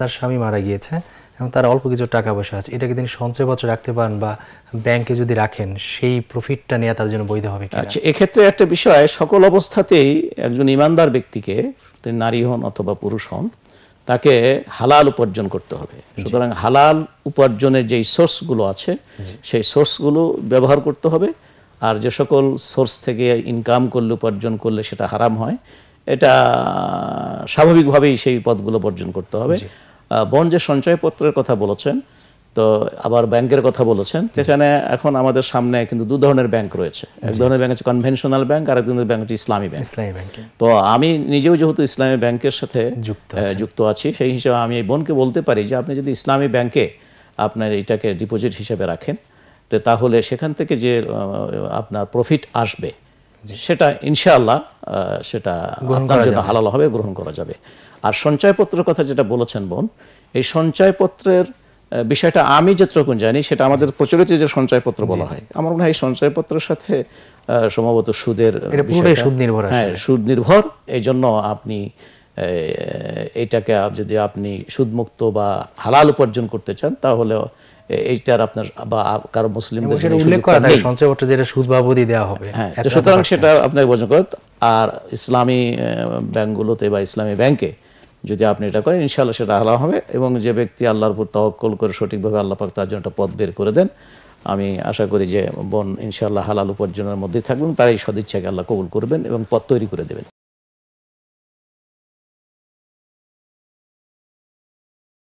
তার স্বামী মারা গিয়েছে এবং তার অল্প কিছু টাকা পয়সা আছে। এটাকে তিনি সঞ্চয়পত্র রাখতে পারেন বা ব্যাংকে যদি রাখেন সেই প্রফিটটা নেওয়া তার জন্য বৈধ হবে আচ্ছা এক্ষেত্রে একটা বিষয় সকল অবস্থাতেই একজন ইমানদার ব্যক্তিকে তিনি নারী হন অথবা পুরুষ হন তাকে হালাল উপার্জন করতে হবে। সুতরাং হালাল উপার্জনের যেই সোর্সগুলো আছে সেই সোর্সগুলো ব্যবহার করতে হবে। আর যে সকল সোর্স থেকে ইনকাম করলে উপার্জন করলে সেটা হারাম হয় এটা স্বাভাবিকভাবেই সেই পদগুলো বর্জন করতে হবে। বোন যে সঞ্চয়পত্রের কথা বলেছেন তো আবার ব্যাংকের কথা বলেছেন সেখানে এখন আমাদের সামনে কিন্তু দু ধরনের ব্যাংক রয়েছে। এক ধরনের ব্যাংক হচ্ছে কনভেনশনাল ব্যাংক আর এক ধরনের ব্যাংক হচ্ছে ইসলামী ব্যাংক ইসলামী ব্যাংকে তো আমি নিজেও যেহেতু ইসলামী ব্যাংকের সাথে যুক্ত যুক্ত আছি সেই হিসাবে আমি এই বোনকে বলতে পারি যে আপনি যদি ইসলামী ব্যাংকে আপনার এটাকে ডিপোজিট হিসেবে রাখেন তো তাহলে সেখান থেকে যে আপনার প্রফিট আসবে সেটা ইনশাআল্লাহ সেটা আপনার জন্য হালাল হবে গ্রহণ করা যাবে। আর সঞ্চয়পত্রের কথা যেটা বলেছেন বোন এই সঞ্চয়পত্রের পত্রের বিষয়টা আমি যতটুকু জানি সেটা আমাদের প্রচলিত যে সঞ্চয়পত্র বলা হয় আমার মনে হয় এই সঞ্চয়পত্রের সাথে আহ, সম্ভবত সুদের সুদ নির্ভর হ্যাঁ সুদ নির্ভর। এই জন্য আপনি এ, এইটাকে যদি আপনি সুদমুক্ত বা হালাল উপার্জন করতে চান তাহলে এইটার আপনার বা কারও মুসলিমদের উল্লেখ করা থাকে সঞ্চয়পত্র যেটা সুদ বাবদই দেওয়া হবে। হ্যাঁ সুতরাং সেটা আপনাকে বোঝা করত আর ইসলামী ব্যাংকগুলোতে বা ইসলামী ব্যাংকে যদি আপনি এটা করেন ইনশাআল্লাহ সেটা হালাল হবে এবং যে ব্যক্তি আল্লাহর উপর তওয়াক্কুল করে সঠিকভাবে আল্লাহ পাক তার জন্য একটা পথ বের করে দেন আমি আশা করি যে বোন ইনশাআল্লাহ হালাল উপার্জনের মধ্যেই থাকবেন তার এই সদিচ্ছাকে আল্লাহ কবুল করবেন এবং পথ তৈরি করে দেবেন।